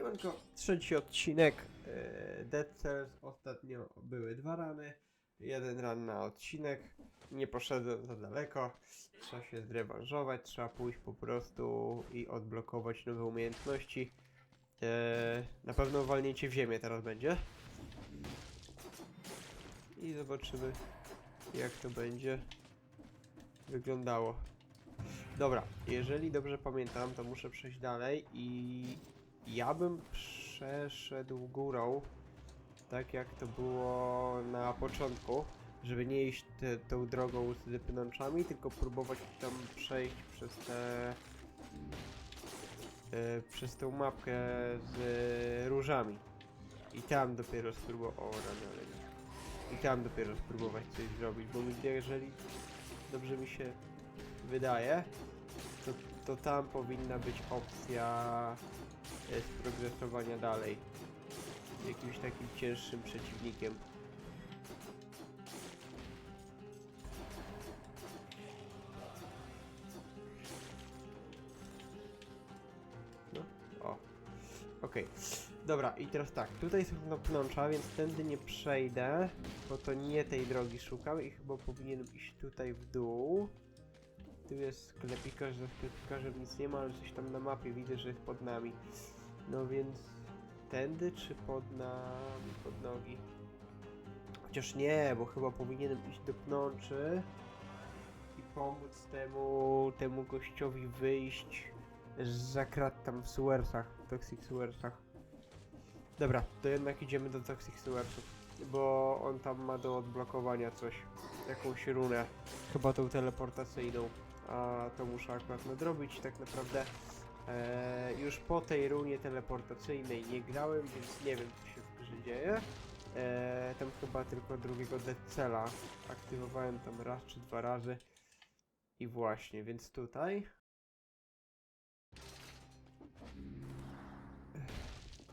Siemanko, trzeci odcinek e, Dead Cells. Ostatnio były dwa rany. Jeden ran na odcinek. Nie poszedłem za daleko. Trzeba się zrewanżować, trzeba pójść po prostu i odblokować nowe umiejętności. E, na pewno walnięcie w ziemię teraz będzie. I zobaczymy jak to będzie wyglądało. Dobra, jeżeli dobrze pamiętam, to muszę przejść dalej i ja bym przeszedł górą, tak jak to było na początku, żeby nie iść te, tą drogą z pnączami, tylko próbować tam przejść przez te... e, przez tą mapkę z różami. I tam dopiero spróbować... O, rany. I tam dopiero spróbować coś zrobić, bo jeżeli dobrze mi się wydaje, to, tam powinna być opcja e, sprogresowania dalej. Jakimś takim cięższym przeciwnikiem. No, o. Okej. Dobra, i teraz tak, tutaj są no pnącza, więc tędy nie przejdę, bo to nie tej drogi szukam i chyba powinienem iść tutaj w dół. Tu jest sklepikarz, za sklepikarzem nic nie ma, ale coś tam na mapie widzę, że jest pod nami. No więc tędy czy pod nami, pod nogi? Chociaż nie, bo chyba powinienem iść do pnączy i pomóc temu, temu gościowi wyjść z krat tam w sewersach, toxic sewersach. Dobra, to jednak idziemy do toxic sewersów, bo on tam ma do odblokowania coś, jakąś runę, chyba tą teleportacyjną a to muszę akurat nadrobić tak naprawdę. E, już po tej runie teleportacyjnej nie grałem, więc nie wiem co się w grze dzieje. E, tam chyba tylko drugiego Dead aktywowałem tam raz czy dwa razy. I właśnie, więc tutaj.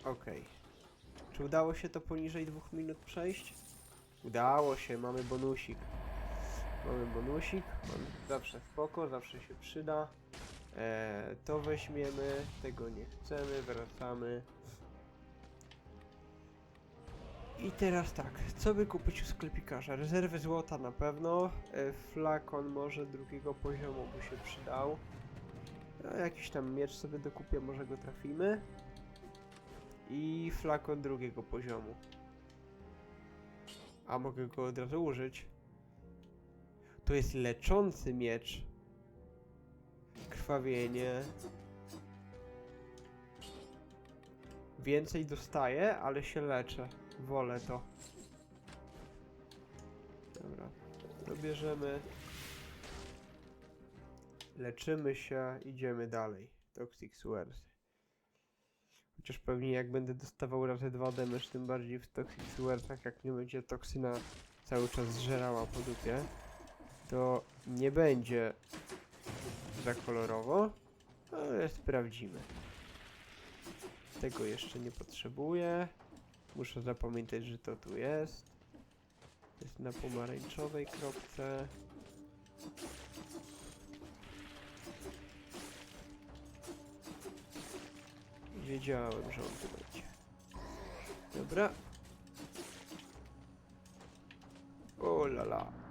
Okej. Czy udało się to poniżej dwóch minut przejść? Udało się, mamy bonusik. Mamy bonusik, on zawsze spoko, zawsze się przyda. E, to weźmiemy, tego nie chcemy, wracamy. I teraz tak, co by kupić u sklepikarza? Rezerwy złota na pewno, e, flakon może drugiego poziomu by się przydał. A jakiś tam miecz sobie dokupię, może go trafimy. I flakon drugiego poziomu. A mogę go od razu użyć. To jest leczący miecz. Krwawienie. Więcej dostaję, ale się leczę. Wolę to. Dobra. To bierzemy. Leczymy się, idziemy dalej. Toxic Swears. Chociaż pewnie jak będę dostawał razy dwa damage, tym bardziej w Toxic Swearsach, jak nie będzie toksyna cały czas zżerała po dupie to nie będzie za kolorowo, ale sprawdzimy. Tego jeszcze nie potrzebuję. Muszę zapamiętać, że to tu jest. Jest na pomarańczowej kropce. Wiedziałem, że on tu będzie. Dobra. O la la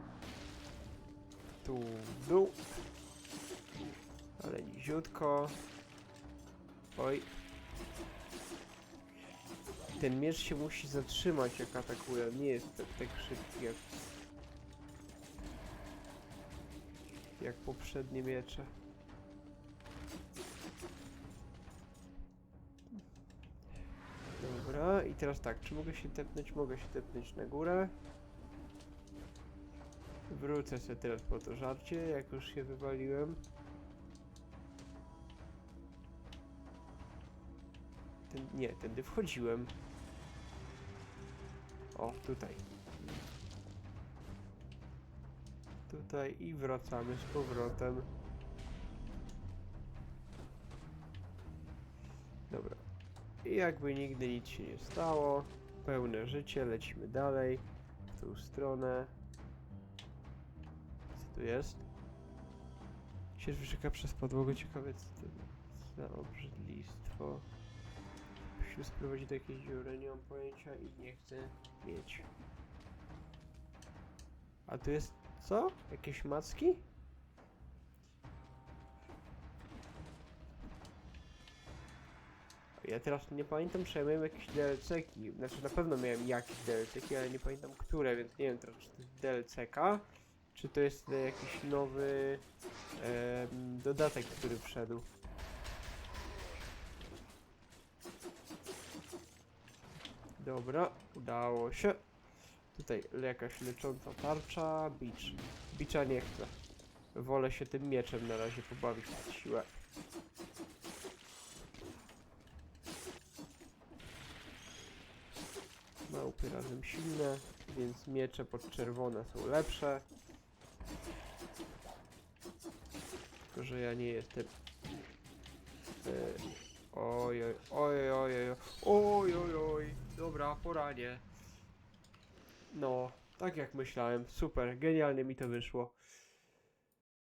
tu w dół. Ale niziutko. Oj. Ten miecz się musi zatrzymać jak atakuje, nie jest tak, tak szybki jak... Jak poprzednie miecze. Dobra, i teraz tak, czy mogę się tepnąć? Mogę się tepnąć na górę. Wrócę sobie teraz po to żarcie, jak już się wywaliłem. Ten, nie, tędy wchodziłem. O, tutaj. Tutaj i wracamy z powrotem. Dobra. I jakby nigdy nic się nie stało. Pełne życie, lecimy dalej. W tą stronę tu jest? Sierw wyszeka przez podłogę, ciekawe za obrzydlistwo. musimy spróbować do jakiejś dziury, nie mam pojęcia i nie chcę mieć. A tu jest co? Jakieś macki? Ja teraz nie pamiętam, czy ja miałem jakieś DLC-ki. Znaczy na pewno miałem jakieś DLC-ki, ale nie pamiętam które, więc nie wiem teraz, czy to jest DLC-ka, czy to jest e, jakiś nowy em, dodatek, który wszedł. Dobra, udało się. Tutaj jakaś lecząca tarcza, bicz. Bicza nie chcę. Wolę się tym mieczem na razie pobawić na siłę. Małpy razem silne, więc miecze podczerwone są lepsze. Tylko, że ja nie jestem... E, oj, oj, oj, oj, oj, oj, oj, dobra, poranie. No, tak jak myślałem, super, genialnie mi to wyszło.